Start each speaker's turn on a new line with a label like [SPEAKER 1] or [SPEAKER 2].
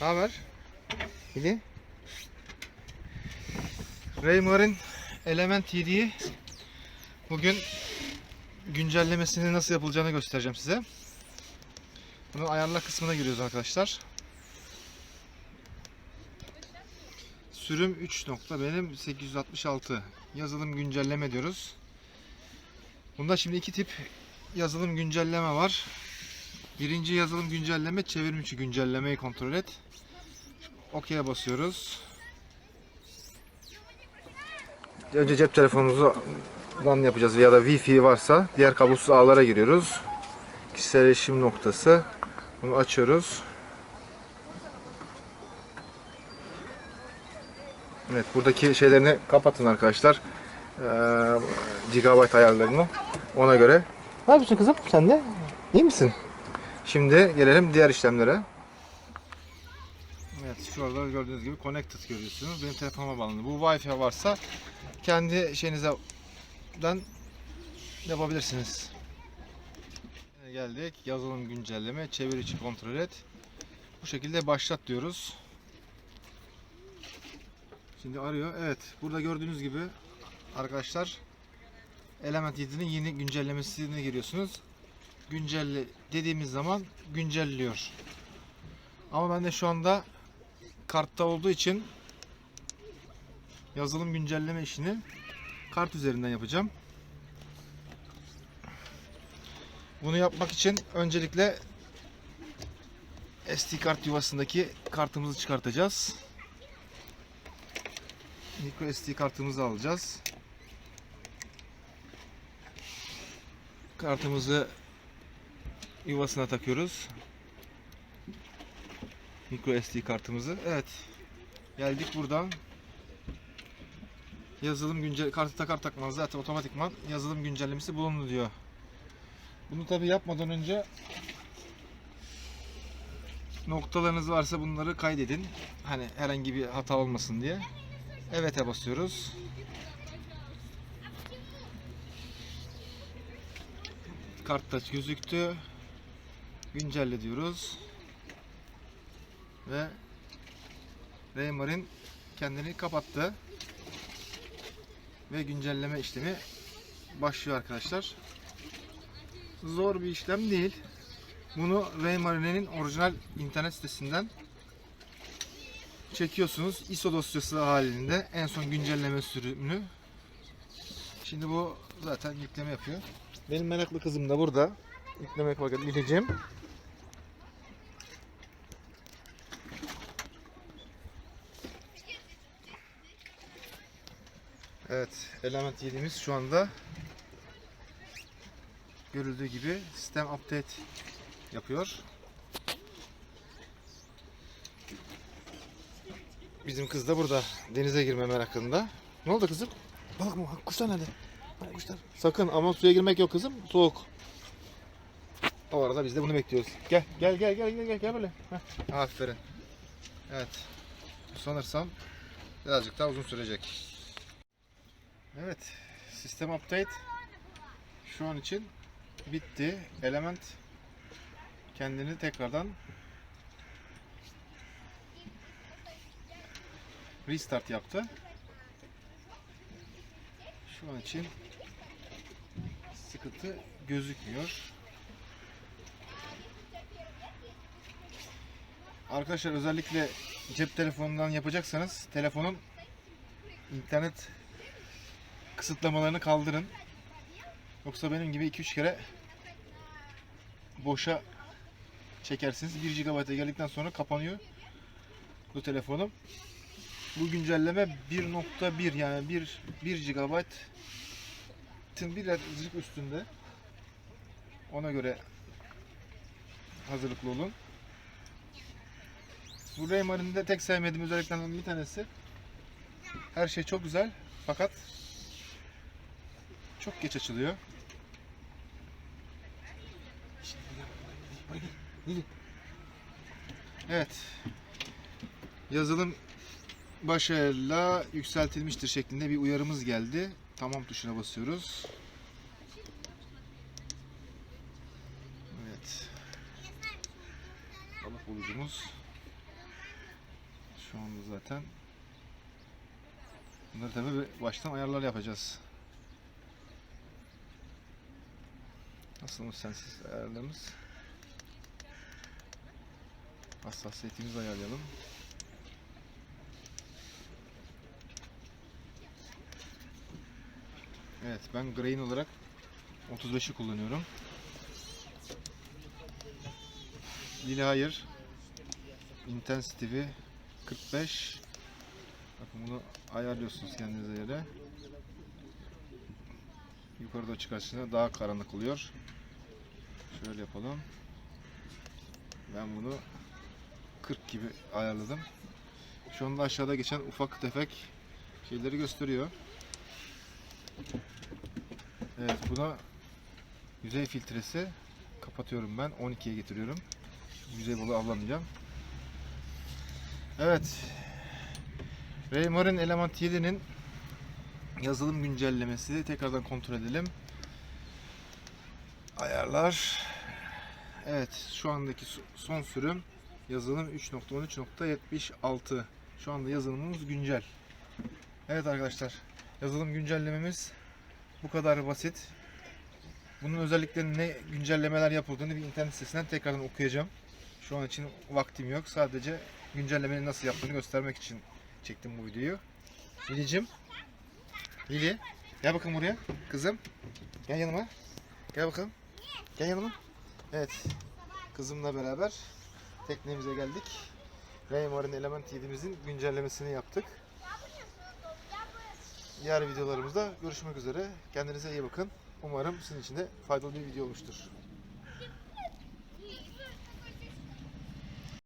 [SPEAKER 1] Ne haber? İyi. Raymar'ın Element 7'yi bugün güncellemesini nasıl yapılacağını göstereceğim size. Bunun ayarla kısmına giriyoruz arkadaşlar. Sürüm 3 nokta benim 866 yazılım güncelleme diyoruz. Bunda şimdi iki tip yazılım güncelleme var. Birinci yazılım güncelleme çevrim içi güncellemeyi kontrol et. OK'ye basıyoruz. Önce cep telefonumuzdan yapacağız ya da Wi-Fi varsa diğer kablosuz ağlara giriyoruz. Kişisel erişim noktası. Bunu açıyoruz. Evet buradaki şeylerini kapatın arkadaşlar. Ee, gigabyte ayarlarını ona göre. Ne yapıyorsun kızım sen de? İyi misin? Şimdi gelelim diğer işlemlere. Evet şurada gördüğünüz gibi connected görüyorsunuz. Benim telefonuma bağlandı. Bu Wi-Fi varsa kendi şeyinizden yapabilirsiniz. Yine Geldik. Yazılım güncelleme, çevir içi kontrol et. Bu şekilde başlat diyoruz. Şimdi arıyor. Evet. Burada gördüğünüz gibi arkadaşlar Element 7'nin yeni güncellemesine giriyorsunuz. Güncelle dediğimiz zaman güncelliyor. Ama ben de şu anda kartta olduğu için yazılım güncelleme işini kart üzerinden yapacağım. Bunu yapmak için öncelikle SD kart yuvasındaki kartımızı çıkartacağız. Micro SD kartımızı alacağız. Kartımızı yuvasına takıyoruz. Micro SD kartımızı. Evet. Geldik buradan. Yazılım güncel kartı takar takmaz zaten otomatikman yazılım güncellemesi bulundu diyor. Bunu tabi yapmadan önce noktalarınız varsa bunları kaydedin. Hani herhangi bir hata olmasın diye. Evet'e basıyoruz. Kartta gözüktü. Güncelle diyoruz. Ve Raymar'in kendini kapattı. Ve güncelleme işlemi başlıyor arkadaşlar. Zor bir işlem değil. Bunu Raymar'in orijinal internet sitesinden çekiyorsunuz. ISO dosyası halinde en son güncelleme sürümünü. Şimdi bu zaten yükleme yapıyor. Benim meraklı kızım da burada. Yükleme yaparken gideceğim. Evet, element yediğimiz şu anda görüldüğü gibi sistem update yapıyor. Bizim kız da burada denize girme merakında. Ne oldu kızım? Balık mı? Kuşlar nerede? Kuşlar. Sakın ama suya girmek yok kızım. Soğuk. O arada biz de bunu bekliyoruz. Gel gel gel gel gel gel, gel böyle. Heh, aferin. Evet. Sanırsam birazcık daha uzun sürecek. Evet. Sistem update şu an için bitti. Element kendini tekrardan restart yaptı. Şu an için sıkıntı gözükmüyor. Arkadaşlar özellikle cep telefonundan yapacaksanız telefonun internet kısıtlamalarını kaldırın. Yoksa benim gibi 2-3 kere boşa çekersiniz. 1 GB'a geldikten sonra kapanıyor bu telefonum. Bu güncelleme 1.1 yani 1 1 GB'ın birazcık üstünde. Ona göre hazırlıklı olun. Bu Raymar'ın da tek sevmediğim özelliklerden bir tanesi. Her şey çok güzel fakat çok geç açılıyor. Evet. Yazılım başarıyla yükseltilmiştir şeklinde bir uyarımız geldi. Tamam tuşuna basıyoruz. Evet. Balık bulucumuz Şu anda zaten. Bunları tabii baştan ayarlar yapacağız. Nasılmış sensiz ayarlarımız? Hassasiyetimizi ayarlayalım. Evet ben grain olarak 35'i kullanıyorum. Lili hayır. Intensity'vi 45. Bakın bunu ayarlıyorsunuz kendinize göre. Yukarıda çıkartınca daha karanlık oluyor. Şöyle yapalım. Ben bunu 40 gibi ayarladım. Şu anda aşağıda geçen ufak tefek şeyleri gösteriyor. Evet buna yüzey filtresi kapatıyorum ben 12'ye getiriyorum. Yüzey balığı avlamayacağım. Evet. Raymarine Element 7'nin yazılım güncellemesi tekrardan kontrol edelim. Ayarlar. Evet şu andaki son sürüm yazılım 3.13.76. Şu anda yazılımımız güncel. Evet arkadaşlar yazılım güncellememiz bu kadar basit. Bunun özelliklerini ne güncellemeler yapıldığını bir internet sitesinden tekrardan okuyacağım. Şu an için vaktim yok. Sadece güncellemenin nasıl yaptığını göstermek için çektim bu videoyu. Lilicim. Lili. Gel bakalım buraya. Kızım. Gel yanıma. Gel bakalım. Gel yanıma. Evet. Kızımla beraber teknemize geldik. Raymarine Element 7'imizin güncellemesini yaptık. Diğer videolarımızda görüşmek üzere. Kendinize iyi bakın. Umarım sizin için de faydalı bir video olmuştur.